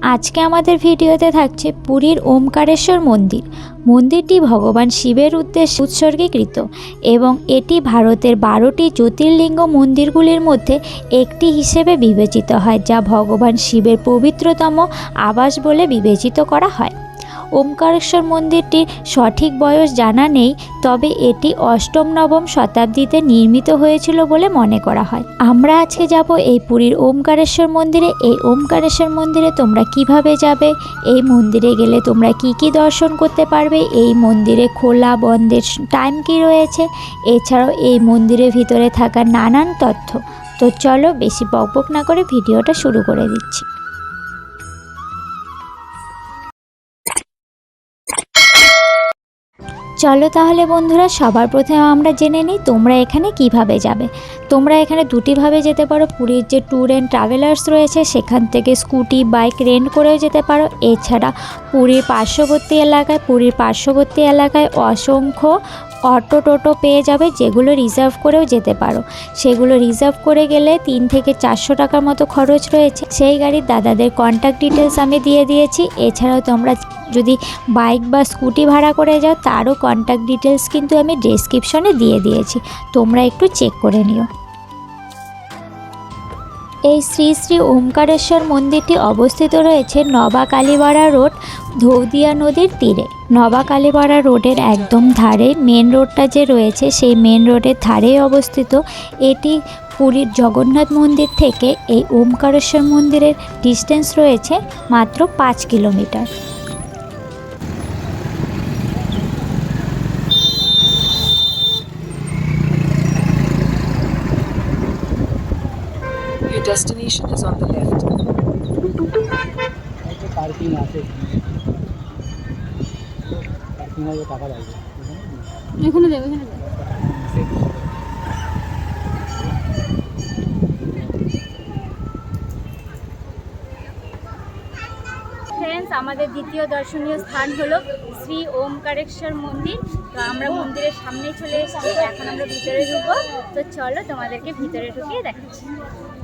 আজকে আমাদের ভিডিওতে থাকছে পুরীর ওমকারেশ্বর মন্দির। মন্দিরটি ভগবান শিবের উদ্দেশ্যে উৎসর্গীকৃত এবং এটি ভারতের বারোটি জ্যোতির্লিঙ্গ মন্দিরগুলির মধ্যে একটি হিসেবে বিবেচিত হয়, যা ভগবান শিবের পবিত্রতম আবাস বলে বিবেচিত করা হয়। ওমকারেশ্বর মন্দিরটির সঠিক বয়স জানা নেই, তবে এটি অষ্টম নবম শতাব্দীতে নির্মিত হয়েছিল বলে মনে করা হয়। আমরা আজকে যাব এই পুরীর ওমকারেশ্বর মন্দিরে। এই ওমকারেশ্বর মন্দিরে তোমরা কীভাবে যাবে? এই মন্দিরে গেলে তোমরা কি কি দর্শন করতে পারবে? এই মন্দিরে খোলা বন্ধের টাইম কি রয়েছে? এছাড়াও এই মন্দিরের ভিতরে থাকা নানান তথ্য। তো চলো বেশি বকবক না করে ভিডিওটা শুরু করে দিচ্ছি। চলো তাহলে বন্ধুরা, সবার প্রথমে আমরা জেনে নিই তোমরা এখানে কীভাবে যাবে। তোমরা এখানে দুটিভাবে যেতে পারো, পুরীর যে ট্যুর অ্যান্ড ট্রাভেলার্স রয়েছে, সেখান থেকে স্কুটি বাইক রেন্ট করেও যেতে পারো। এছাড়া পুরীর পার্শ্ববর্তী এলাকায়, পুরীর পার্শ্ববর্তী এলাকায় অসংখ্য অটো টোটো পেয়ে যাবে, যেগুলো রিজার্ভ করেও যেতে পারো। সেগুলো রিজার্ভ করে গেলে তিন থেকে চারশো টাকার মতো খরচ রয়েছে। সেই গাড়ির দাদাদের কন্ট্যাক্ট ডিটেলস আমি দিয়ে দিয়েছি। এছাড়াও তোমরা যদি বাইক বা স্কুটি ভাড়া করে যাও, তারও কন্ট্যাক্ট ডিটেলস কিন্তু আমি ডেসক্রিপশনে দিয়ে দিয়েছি। তোমরা একটু চেক করে নিও। এই শ্রী শ্রী ওমকারেশ্বর মন্দিরটি অবস্থিত রয়েছে নবা কালীবাড়া রোড, ধৌদিয়া নদীর তীরে। নবা কালীবাড়া রোডের একদম ধারে মেন রোডটা যে রয়েছে, সেই মেন রোডের ধারেই অবস্থিত। এটি পুরীর জগন্নাথ মন্দির থেকে এই ওমকারেশ্বর মন্দিরের ডিস্টেন্স রয়েছে মাত্র পাঁচ kilometre. Your destination is on the left. Parking আছে। পার্কিং আছে টাকা লাগবে। এখানে দেবে এখানে আমাদের দ্বিতীয় দর্শনীয় স্থান হলো শ্রী ওমকারেশ্বর মন্দির। তো আমরা মন্দিরের সামনে চলে এসেছি এখন আমরা ভিতরে ঢুকবো। তো চলো তোমাদেরকে ভিতরে ঢুকিয়ে দেখাচ্ছি।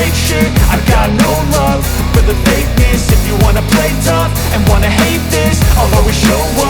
don't shit I got no love for the fakeness. If you wanna play tough and wanna hate this I'll always show up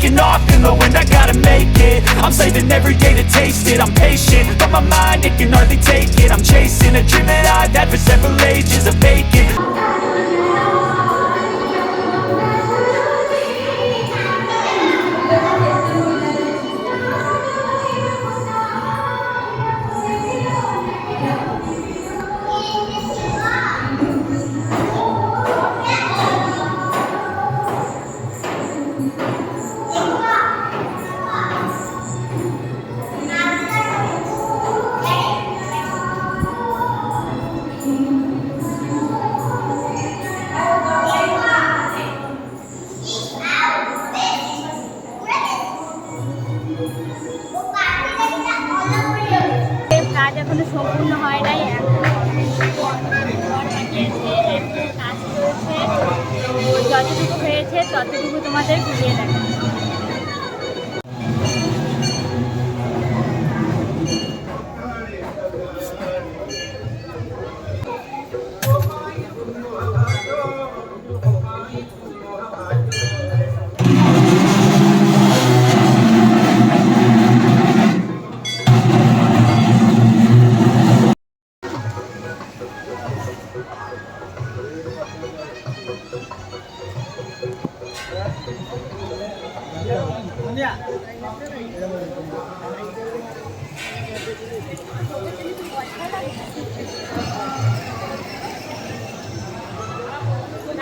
taking off in the wind I gotta make it, I'm saving every day to taste it. I'm patient, but my mind, it can hardly take it. I'm chasing a dream that I've had for several ages of vacant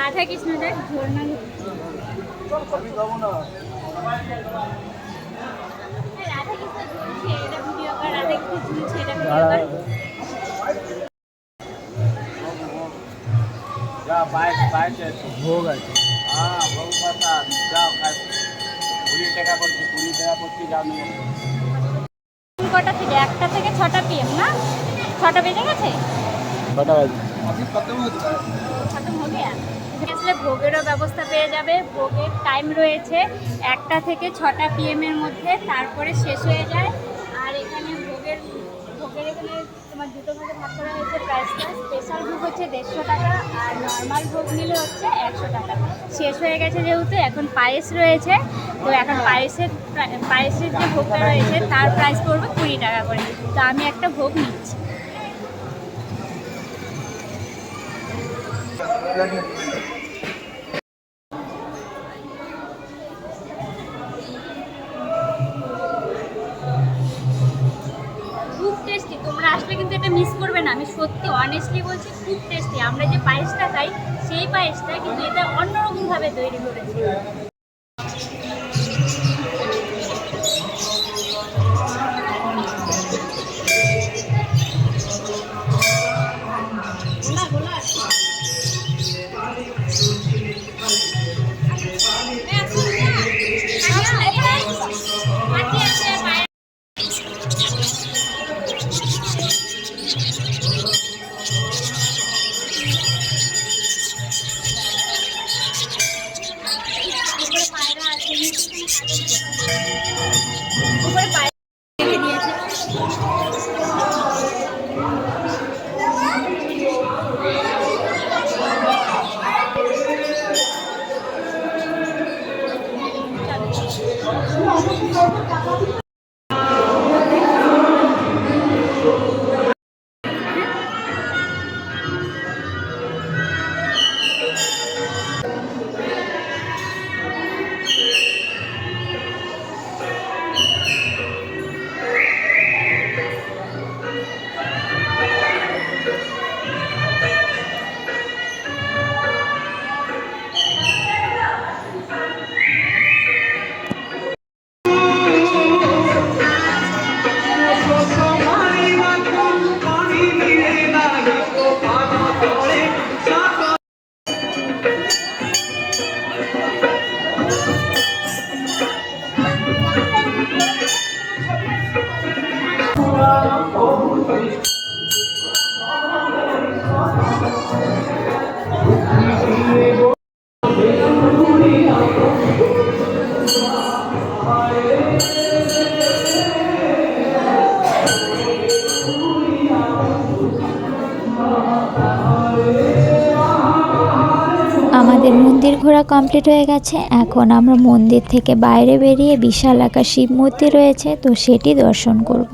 Radha Krishna দেখ ঝর্ণা হ্যাঁ, রাধা কৃষ্ণ ঝুলছে এটা video কর রাধা কৃষ্ণ ঝুলছে এটা video কর। ভোগ আছে। স্কুল কটা থেকে? একটা থেকে ছটা পিএম না? ছটা বেজে গেছে? ছটা বাজে। খতম হয়ে গেছে আসলে ভোগেরও ব্যবস্থা পেয়ে যাবে। ভোগের টাইম রয়েছে একটা থেকে ছটা পিএম এর মধ্যে, তারপরে শেষ হয়ে যায়। আর এখানে ভোগের ভোগের এখানে তোমার দুটো ভাগে ভাগ করা হয়েছে প্রাইসটা স্পেশাল ভোগ হচ্ছে দেড়শো টাকা, আর নর্মাল ভোগ নিলে হচ্ছে একশো টাকা। শেষ হয়ে গেছে যেহেতু, এখন পায়েস রয়েছে। তো এখন পায়েসের পায়েসের যে ভোগটা রয়েছে, তার প্রাইস পড়বে কুড়ি টাকা করে। তো আমি একটা ভোগ নিচ্ছি। তোমরা আসলে কিন্তু এটা মিস করবে না। আমি সত্যি অনেস্টলি বলছি, খুব টেস্টি আমরা যে পায়েসটা খাই, সেই পায়েসটা কিন্তু এটা অন্যরকমভাবে তৈরি করেছে। উপরে পায়রা রেখে দিয়েছে আমাদের মন্দির ঘোরা কমপ্লিট হয়ে গেছে। এখন আমরা মন্দির থেকে বাইরে বেরিয়ে বিশাল আকার শিব মূর্তি রয়েছে, তো সেটি দর্শন করব।